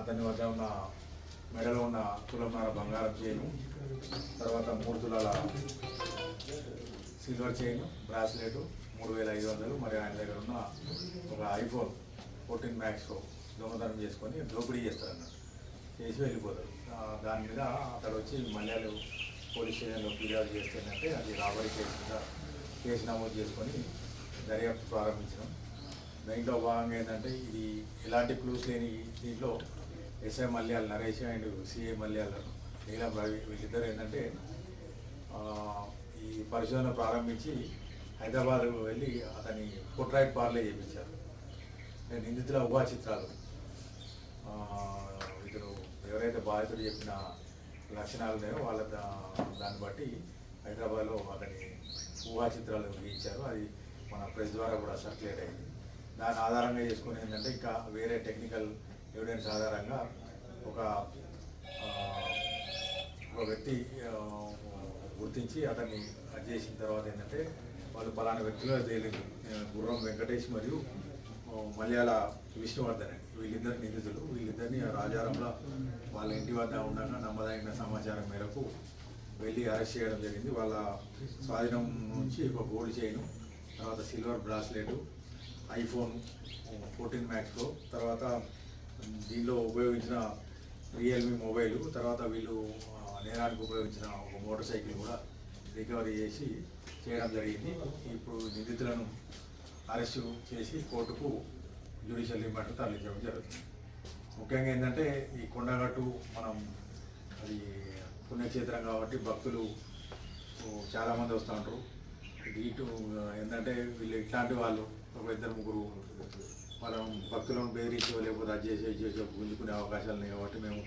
అతని వద్ద ఉన్న మెడలో ఉన్న తులంన్నర బంగారం చైను తర్వాత మూడు తులాల సిల్వర్ చైన్ బ్రాస్లెట్ మూడు వేల ఐదు వందలు. మరి ఆయన దగ్గర ఉన్న ఒక ఐఫోన్ ఫోర్టీన్ మ్యాక్స్ దొంగతనం చేసుకొని దోపిడీ చేస్తారన్నట్టు చేసి వెళ్ళిపోతారు. దాని మీద అక్కడ వచ్చి మల్యాలు పోలీస్ స్టేషన్లో ఫిర్యాదు చేస్తేనంటే అది రాబరీ కేసు కింద కేసు నమోదు చేసుకొని దర్యాప్తు ప్రారంభించడం. దీంట్లో భాగంగా ఏంటంటే ఇది ఎలాంటి క్లూస్ లేని దీంట్లో SI Malyala Naresh and CI Malyala Neelam Ravi వీళ్ళిద్దరు ఏంటంటే ఈ పరిశోధన ప్రారంభించి హైదరాబాద్ వెళ్ళి అతని పోర్ట్రైట్ పార్లే చేయించారు నేను నిందితుల ఊహా చిత్రాలు. ఇద్దరు ఇతను ఎవరైతే బాధితుడు చెప్పిన లక్షణాలు ఉన్నాయో వాళ్ళ దాన్ని బట్టి హైదరాబాద్లో అతని ఊహా చిత్రాలు గీయించారు అది మన ప్రెస్ ద్వారా కూడా సర్క్యులేట్ అయింది. దాని ఆధారంగా చేసుకుని ఏంటంటే ఇంకా వేరే టెక్నికల్ ఎవిడెన్స్ ఆధారంగా ఒక ఒక వ్యక్తి గుర్తించి అతన్ని అది చేసిన తర్వాత ఏంటంటే వాళ్ళు పలానా వ్యక్తిగా తేలింది గుర్రం వెంకటేష్ మరియు మలయాళ విష్ణువర్ధన్ అండి వీళ్ళిద్దరు నిందితులు. వీళ్ళిద్దరిని రాజారంలో వాళ్ళ ఇంటి వద్ద ఉండగా నమ్మదగిన సమాచారం మేరకు వెళ్ళి అరెస్ట్ చేయడం జరిగింది. వాళ్ళ స్వాధీనం నుంచి ఒక గోల్డ్ చైన్ తర్వాత సిల్వర్ బ్రాస్లెట్ ఐఫోన్ ఫోర్టీన్ మ్యాక్స్లో తర్వాత దీనిలో ఉపయోగించిన రియల్మీ మొబైల్ తర్వాత వీళ్ళు నేరానికి ఉపయోగించిన ఒక మోటార్ సైకిల్ కూడా రికవరీ చేసి చేయడం జరిగింది. ఇప్పుడు నిందితులను అరెస్టు చేసి కోర్టుకు జ్యుడిషియల్ రిమాండ్ తరలించడం జరుగుతుంది. ముఖ్యంగా ఏంటంటే ఈ కొండగట్టు మనం అది పుణ్యక్షేత్రం కాబట్టి భక్తులు చాలామంది వస్తూ ఉంటారు. ఇటు ఏంటంటే వీళ్ళు ఇట్లాంటి వాళ్ళు ఒక ఇద్దరు ముగ్గురు మనం భక్తులను బెదిరించో లేకపోతే అది చేసే ఇది చేసో గుంజుకునే అవకాశాలు ఉన్నాయి కాబట్టి మేము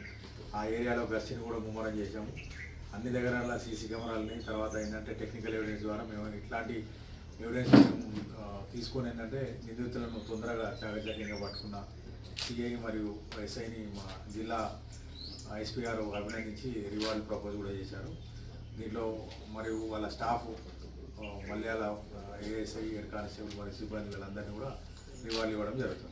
ఆ ఏరియాలో గస్తీని కూడా ముమ్మరం చేసాము అన్ని దగ్గర సీసీ కెమెరాలని తర్వాత ఏంటంటే టెక్నికల్ ఎవిడెన్స్ ద్వారా మేము ఇట్లాంటి ఎవిడెన్స్ మేము తీసుకొని ఏంటంటే నిందితులను తొందరగా చాకచక్యంగా పట్టుకున్న సిఐ మరియు ఎస్ఐని మా జిల్లా ఎస్పీ గారు అభినందించి రివార్డ్ ప్రపోజ్ కూడా చేశారు. దీంట్లో మరియు వాళ్ళ స్టాఫ్ మల్యాల మలయాళ ఏఎస్ఐ హెడ్ కానిస్టేబుల్ మరియు సిబ్బంది వీళ్ళందరినీ కూడా నివాళి ఇవ్వడం జరుగుతుంది.